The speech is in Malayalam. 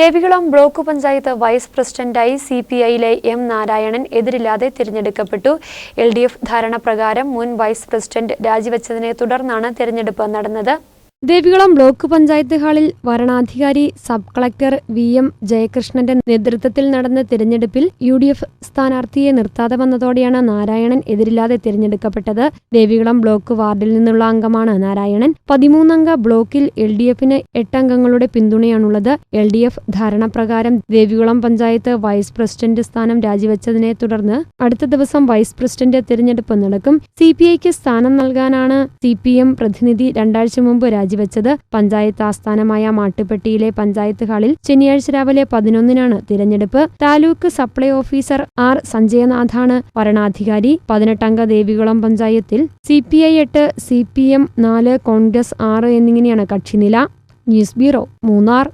ദേവികുളം ബ്ലോക്ക് പഞ്ചായത്ത് വൈസ് പ്രസിഡന്റായി സി പി ഐയിലെ എം നാരായണൻ എതിരില്ലാതെ തിരഞ്ഞെടുക്കപ്പെട്ടു. എൽ ഡി എഫ് ധാരണപ്രകാരം മുൻ വൈസ് പ്രസിഡന്റ് രാജിവെച്ചതിനെ തുടർന്നാണ് തിരഞ്ഞെടുപ്പ് നടന്നത്. ദേവികുളം ബ്ലോക്ക് പഞ്ചായത്ത് ഹാളിൽ വരണാധികാരി സബ് കളക്ടർ വി എം ജയകൃഷ്ണന്റെ നേതൃത്വത്തിൽ നടന്ന തിരഞ്ഞെടുപ്പിൽ യു ഡി എഫ് സ്ഥാനാർത്ഥിയെ നിർത്താതെ വന്നതോടെയാണ് നാരായണൻ എതിരില്ലാതെ തിരഞ്ഞെടുക്കപ്പെട്ടത്. ദേവികുളം ബ്ലോക്ക് വാർഡിൽ നിന്നുള്ള അംഗമാണ് നാരായണൻ. പതിമൂന്നംഗ ബ്ലോക്കിൽ എൽ ഡി എഫിന് എട്ടംഗങ്ങളുടെ പിന്തുണയാണുള്ളത്. എൽ ഡി എഫ് ധാരണപ്രകാരം ദേവികുളം പഞ്ചായത്ത് വൈസ് പ്രസിഡന്റ് സ്ഥാനം രാജിവെച്ചതിനെ തുടർന്ന് അടുത്ത ദിവസം വൈസ് പ്രസിഡന്റ് തിരഞ്ഞെടുപ്പ് നടക്കും. സി പി ഐക്ക് സ്ഥാനം നൽകാനാണ് സി പി എം പ്രതിനിധി രണ്ടാഴ്ച മുമ്പ് രാജിവെച്ചത് പഞ്ചായത്ത് ആസ്ഥാനമായ മാട്ടുപെട്ടിയിലെ പഞ്ചായത്ത് ഹാളിൽ ശനിയാഴ്ച രാവിലെ പതിനൊന്നിനാണ് തിരഞ്ഞെടുപ്പ്. താലൂക്ക് സപ്ലൈ ഓഫീസർ ആർ സഞ്ജയനാഥാണ് വരണാധികാരി പതിനെട്ടംഗ ദേവികുളം പഞ്ചായത്തിൽ സി പി ഐ എട്ട് സി പി എം നാല് കോൺഗ്രസ് ആറ് എന്നിങ്ങനെയാണ് കക്ഷിനില. News bureau Munnar.